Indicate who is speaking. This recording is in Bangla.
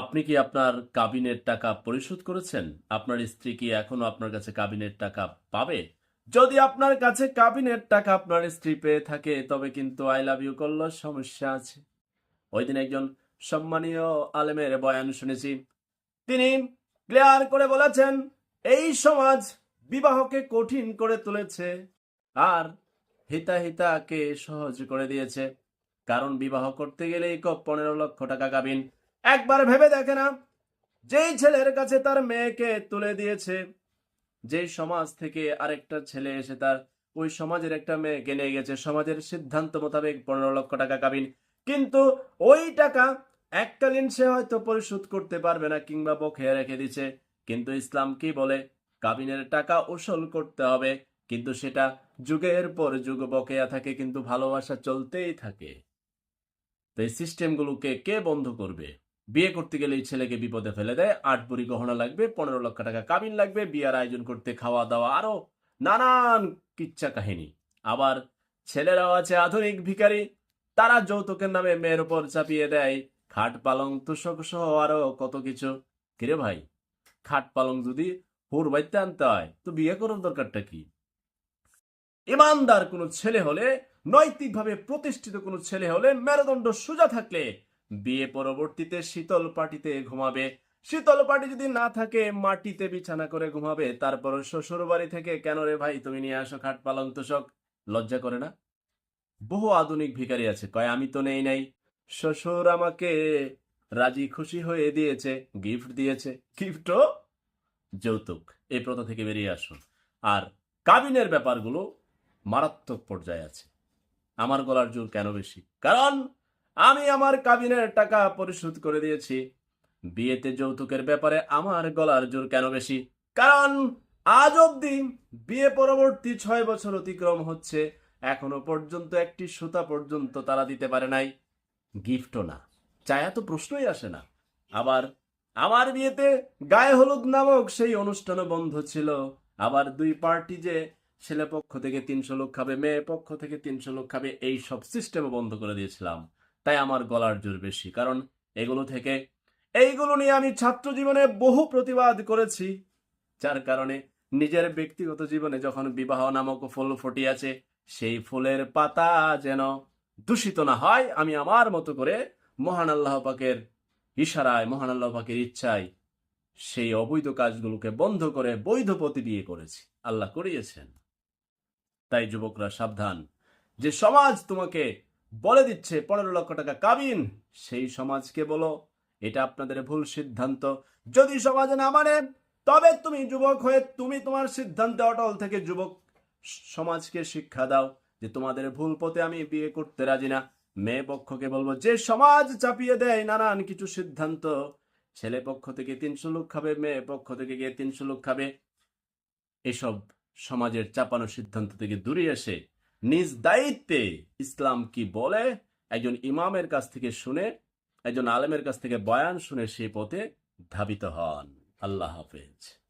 Speaker 1: আপনি কি আপনার কাবিনের টাকা পরিশোধ করেছেন? আপনার স্ত্রী কি এখনও আপনার কাছে কাবিনের টাকা পাবে? যদি আপনার কাছে কাবিনের টাকা আপনার স্ত্রী পেয়ে থাকে, তবে কিন্তু আই লাভ ইউ করলে সমস্যা আছে। ওই দিন একজন সম্মানীয় আলেমের বয়ান শুনেছি। তিনি ক্লিয়ার করে বলেছেন, এই সমাজ বিবাহকে কঠিন করে তুলেছে আর হিতা হিতাকে সহজ করে দিয়েছে। কারণ বিবাহ করতে গেলেই পনেরো লক্ষ টাকা কাবিন। একবার ভেবে দেখে না যেই ছেলের কাছে তার মেয়েকে তুলে দিয়েছে, যেই সমাজ থেকে আরেকটা ছেলে এসে তার, ওই সমাজের একটা মেয়েকে নিয়ে গেছে। সমাজের সিদ্ধান্ত মোতাবেক পনেরো লক্ষ টাকা কাবিন। কিন্তু ওই টাকা এককালীন সে হয়তো পরিশোধ করতে পারবে না কিংবা বকেয়া রেখে দিছে কিন্তু ইসলাম কি বলে? কাবিনের টাকা উসল করতে হবে। কিন্তু সেটা যুগের পর যুগ বকেয়া থাকে, কিন্তু ভালোবাসা চলতেই থাকে। তো এই সিস্টেমগুলোকে কে বন্ধ করবে? বিয়ে করতে গেলে এই ছেলেকে বিপদে ফেলে দেয়, আট বুড়ি গহনা লাগবে, পনেরো লক্ষ টাকা কাবিন লাগবে, বিয়ার আয়োজন করতে খাওয়া দাওয়া, আরও নানান কিচ্ছা কাহিনী। আবার ছেলেরাও আছে আধুনিক ভিখারি, তারা যৌতুকের নামে মেয়ের উপর চাপিয়ে দেয়, খাট পালং তুষক সহ আরও কত কিছু। কিরে ভাই, খাট পালং যদি হুর বাইতে আনতে হয়, তো বিয়ে করার দরকারটা কি? ইমানদার কোনো ছেলে হলে, নৈতিকভাবে প্রতিষ্ঠিত কোনো ছেলে হলে মেরুদণ্ড সোজা থাকলে বিয়ে পরবর্তীতে শীতল পাটিতে ঘুমাবে। শীতল পাটি যদি না থাকে, মাটিতে বিছানা করে ঘুমাবে। তারপর শ্বশুর বাড়ি থেকে, কেন রে ভাই, তুমি নিয়ে আসো খাট পালং তোষক? লজ্জা করে না? বহু আধুনিক ভিখারি আছে, কয়, আমি তো নেই নাই। শ্বশুর আমাকে রাজি খুশি হয়ে দিয়েছে, গিফট দিয়েছে। গিফটও যৌতুক, এই প্রথা থেকে বেরিয়ে আসুন। আর কাবিনের ব্যাপারগুলো মারাত্মক পর্যায়ে আছে। আমার গলার জোর কেন বেশি? কারণ আমি আমার কাবিনের টাকা পরিশোধ করে দিয়েছি। বিয়েতে যৌতুকের ব্যাপারে আমার গলার জোর কেন বেশি? কারণ আজ অব্দি বিয়ে পরবর্তী ছয় বছর অতিক্রম হচ্ছে। এখনও পর্যন্ত একটি সুতা পর্যন্ত তারা দিতে পারে নাই। গিফটও না। চায়া তো প্রশ্নই আসে না। আবার আমার বিয়েতে গায়ে হলুদ নামক সেই অনুষ্ঠানও বন্ধ ছিল। আবার দুই পার্টি যে ছেলে পক্ষ থেকে তিনশো লোক খাবে, মেয়ে পক্ষ থেকে তিনশো লোক খাবে, এই সব সিস্টেমও বন্ধ করে দিয়েছিলাম। তাই আমার গলার জোর বেশি। কারণ এগুলো থেকে, এইগুলো নিয়ে আমি ছাত্র জীবনে বহু প্রতিবাদ করেছি, যার কারণে নিজের ব্যক্তিগত জীবনে যখন বিবাহ নামক ফুল ফুটিয়াছে, সেই ফুলের পাতা যেন দূষিত না হয়, আমি আমার মতো করে মহান আল্লাহ পাকের ইশারায়, মহান আল্লাহ পাকের ইচ্ছায় সেই অবৈধ কাজগুলোকে বন্ধ করে বৈধ পতি বিয়ে করেছি। আল্লাহ করিয়েছেন। তাই যুবকরা সাবধান, যে সমাজ তোমাকে বলে দিচ্ছে, পনেরো লক্ষ টাকা কাবিন সেই সমাজকে বলো, এটা আপনাদের ভুল সিদ্ধান্ত। যদি সমাজ না মানে তবে তুমি যুবক হয়ে তুমি তোমার সিদ্ধান্তে অটল থেকে যুবক সমাজকে শিক্ষা দাও যে তোমাদের ভুল পথে আমি বিয়ে করতে রাজি না। মেয়ে পক্ষকে বলব, যে সমাজ চাপিয়ে দেয় নানান কিছু সিদ্ধান্ত, ছেলে পক্ষ থেকে তিনশো লোক খাবে, মেয়ে পক্ষ থেকে গিয়ে তিনশো লোক খাবে, এসব সমাজের চাপানো সিদ্ধান্ত থেকে দূরে এসে নিজ দায়িত্বে ইসলাম কি বলে? একজন ইমামের কাছ থেকে শুনে, একজন আলেমের কাছ থেকে বয়ান শুনে সেই পথে ধাবিত হন। আল্লাহ হাফেজ।